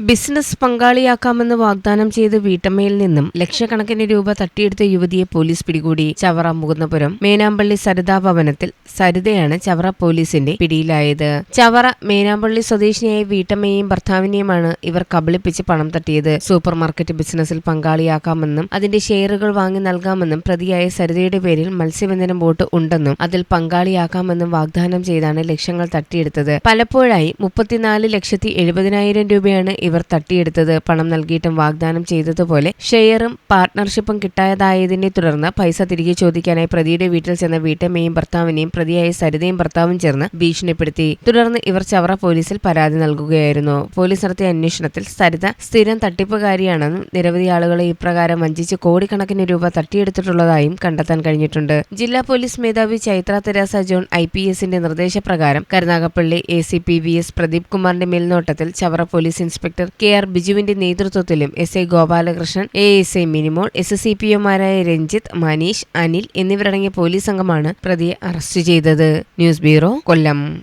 Business പങ്കാളിയാക്കാമെന്ന് വാഗ്ദാനം ചെയ്ത് വീട്ടമ്മയിൽ നിന്നും ലക്ഷക്കണക്കിന് രൂപ തട്ടിയെടുത്ത യുവതിയെ പോലീസ് പിടികൂടി ചവറ മുകുന്നപുരം മേനാമ്പള്ളി സരിതാ ഭവനത്തിൽ സരിതയാണ് ചവറ പോലീസിന്റെ പിടിയിലായത്. ചവറ മേനാമ്പള്ളി സ്വദേശിനിയായ വീട്ടമ്മയെയും ഭർത്താവിനെയുമാണ് ഇവർ കബളിപ്പിച്ച് പണം തട്ടിയത്. സൂപ്പർ മാർക്കറ്റ് ബിസിനസ്സിൽ പങ്കാളിയാക്കാമെന്നും അതിന്റെ ഷെയറുകൾ വാങ്ങി നൽകാമെന്നും പ്രതിയായ സരിതയുടെ പേരിൽ മത്സ്യബന്ധനം ബോട്ട് ഉണ്ടെന്നും അതിൽ പങ്കാളിയാക്കാമെന്നും വാഗ്ദാനം ചെയ്താണ് ലക്ഷങ്ങൾ തട്ടിയെടുത്തത്. പലപ്പോഴായി മുപ്പത്തിനാല് ലക്ഷത്തി എഴുപതിനായിരം രൂപയാണ് ഇവർ തട്ടിയെടുത്തത് പണം നൽകിയിട്ടും വാഗ്ദാനം ചെയ്തതുപോലെ ഷെയറും പാർട്ട്ണർഷിപ്പും കിട്ടാതായതിനെ തുടർന്ന് പൈസ തിരികെ ചോദിക്കാനായി പ്രതിയുടെ വീട്ടിൽ ചെന്ന വീട്ടമ്മയും ഭർത്താവിനെയും പ്രതിയായ സരിതയും ഭർത്താവും ചേർന്ന് ഭീഷണിപ്പെടുത്തി. തുടർന്ന് ഇവർ ചവറ പോലീസിൽ പരാതി നൽകുകയായിരുന്നു. പോലീസ് നടത്തിയ അന്വേഷണത്തിൽ സരിത സ്ഥിരം തട്ടിപ്പുകാരിയാണെന്നും നിരവധി ആളുകളെ ഇപ്രകാരം വഞ്ചിച്ച് കോടിക്കണക്കിന് രൂപ തട്ടിയെടുത്തിട്ടുള്ളതായും കണ്ടെത്താൻ കഴിഞ്ഞിട്ടുണ്ട്. ജില്ലാ പോലീസ് മേധാവി Chaithra Theresa John I P എസിന്റെ നിർദ്ദേശപ്രകാരം Karunagappally A C P V S Pradeep കുമാറിന്റെ മേൽനോട്ടത്തിൽ Chavara police inspector K R ബിജുവിന്റെ നേതൃത്വത്തിലും S I Gopalakrishnan A S I Minimol S C P ഒമാരായ Ranjith Manish Anil എന്നിവരടങ്ങിയ പോലീസ് സംഘമാണ് പ്രതിയെ അറസ്റ്റ് ചെയ്തത്. News bureau Kollam.